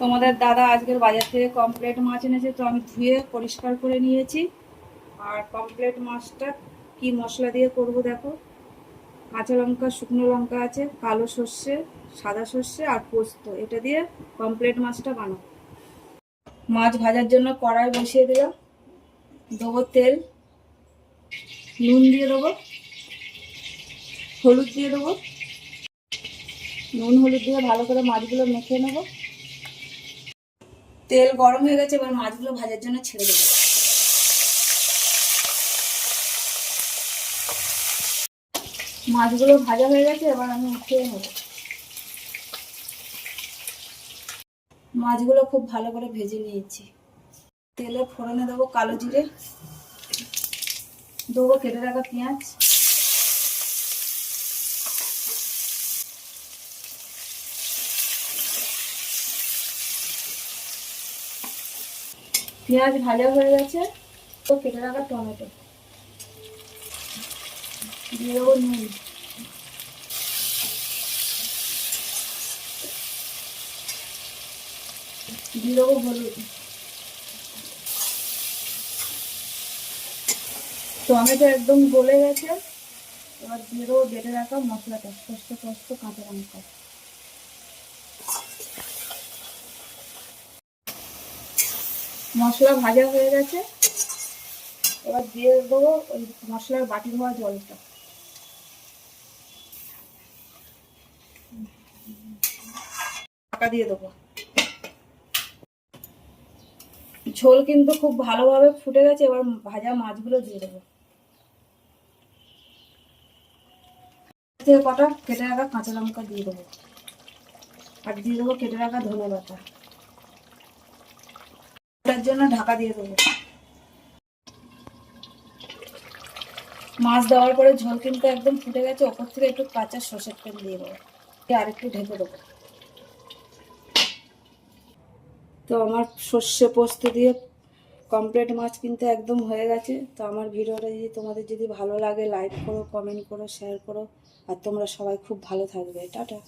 তোমাদের দাদা আজকের বাজার থেকে কমপ্লেট মাছ এনেছে, তো আমি ধুয়ে পরিষ্কার করে নিয়েছি। আর কমপ্লেট মাছটা কি মশলা দিয়ে করব দেখো? কাঁচা লঙ্কা, শুকনো লঙ্কা আছে, কালো সর্ষে, সাদা সর্ষে আর পোস্ত। এটা দিয়ে কমপ্লেট মাছটা বানাবো। মাছ ভাজার জন্য কড়াই বসিয়ে দিলাম। দেবো তেল। নুন দিয়ে দেবো। হলুদ দিয়ে দেবো। নুন, হলুদ দিয়ে ভালো করে মাছগুলো মেখে নেব। তেল গরম হয়ে গেছে, এবার মাছগুলো ভাজার জন্য ছেড়ে দেবো। মাছগুলো ভাজা হয়ে গেছে, এবার আমি উঠিয়ে নেব। মাছগুলো খুব ভালো করে ভেজে নিয়েছি। তেলে ফোড়নে দেবো কালো জিরে, দেবো কেটে রাখা পেঁয়াজ। পেঁয়াজ ভাজা হয়ে গেছে, তো কেটে রাখা টমেটো। দিয়ে দেবো নুন। দিয়ে দেবো হলুদ। টমেটো একদম গলে গেছে, এবার দিয়ে দেবো বেটে রাখা মশলাটা পোস্ত পোস্ত কাঁচা লঙ্কা। মশলা ভাজা হয়ে গেছে। এবার দিয়ে দেবো ওই মশলার বাটি ধোয়া জলটা। ঢাকা দিয়ে দেবো। ঝোল কিন্তু খুব ভালোভাবে ফুটে গেছে, এবার ভাজা মাছগুলো দিয়ে দেবো। কটা কেটে রাখা কাঁচা লঙ্কা দিয়ে দেবো। আর দিয়ে দেবো কেটে রাখা ধনে পাতা। ওটার জন্য ঢাকা দিয়ে দেবো। মাছ দেওয়ার পরে ঝোল কিন্তু একদম ফুটে গেছে, ওপর থেকে একটু কাঁচা সর্ষের তেল দিয়ে দেবো। আর একটু ঢেকে দেবো। তো আমার সর্ষে পোস্ত দিয়ে কমপ্লিট মাছ কিন্তু একদম হয়ে গেছে। তো আমার ভিডিওটা যদি তোমাদের যদি ভালো লাগে লাইক করো কমেন্ট করো শেয়ার করো। আর তোমরা সবাই খুব ভালো থাকবে। টাটা।